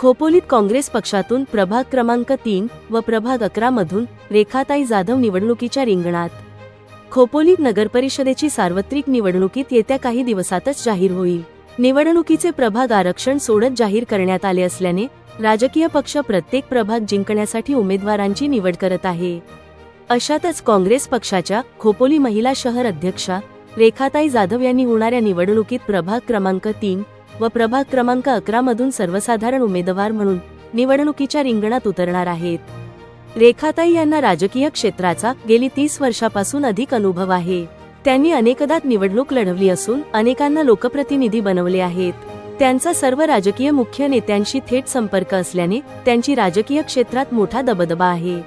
खोपोलीत काँग्रेस पक्षातून प्रभाग क्रमांक तीन व प्रभाग अकरा मधून रेखाताई जाधव निवडणुकीच्या रिंगणात. खोपोलीत नगरपरिषदेची सार्वत्रिक निवडणुकीत येत्या काही दिवसातच जाहीर होईल. निवडणुकीचे प्रभाग आरक्षण सोडत जाहीर करण्यात आले असल्याने राजकीय पक्ष प्रत्येक प्रभाग जिंकण्यासाठी उमेदवारांची निवड करत आहे. अशातच काँग्रेस पक्षाच्या खोपोली महिला शहर अध्यक्षा रेखाताई जाधव यांनी होणाऱ्या निवडणुकीत प्रभाग क्रमांक तीन व प्रभाग क्रमांक अकरा मधून सर्वसाधारण उमेदवार म्हणून निवडणुकीच्या रिंगणात उतरणार आहेत. रेखाताई यांना राजकीय क्षेत्राचा गेली तीस वर्षापासून अधिक अनुभव आहे. त्यांनी अनेकदा निवडणूक लढवली असून अनेकांना लोकप्रतिनिधी बनवले आहेत. त्यांचा सर्व राजकीय मुख्य नेत्यांशी थेट संपर्क असल्याने त्यांची राजकीय क्षेत्रात मोठा दबदबा आहे.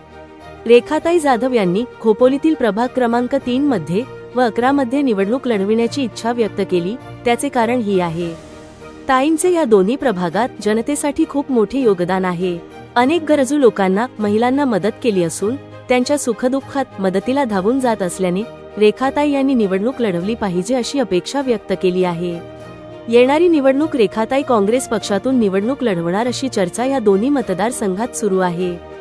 रेखाताई जाधव यांनी खोपोलीतील प्रभाग क्रमांक तीन मध्ये व अकरा मध्ये निवडणूक लढविण्याची इच्छा व्यक्त केली त्याचे कारण ही आहे. ताईंचे या दोन्ही प्रभागात जनतेसाठी खूप मोठे योगदान आहे. अनेक गरजू लोकांना महिलांना मदत केली असून त्यांच्या सुखदुःखात मदतीला धावून जात असल्याने रेखाताई यांनी निवडणूक लढवली पाहिजे अशी अपेक्षा व्यक्त केली आहे. येणारी निवडणूक रेखाताई काँग्रेस पक्षातून निवडणूक लढवणार अशी चर्चा या दोन्ही मतदारसंघात सुरू आहे.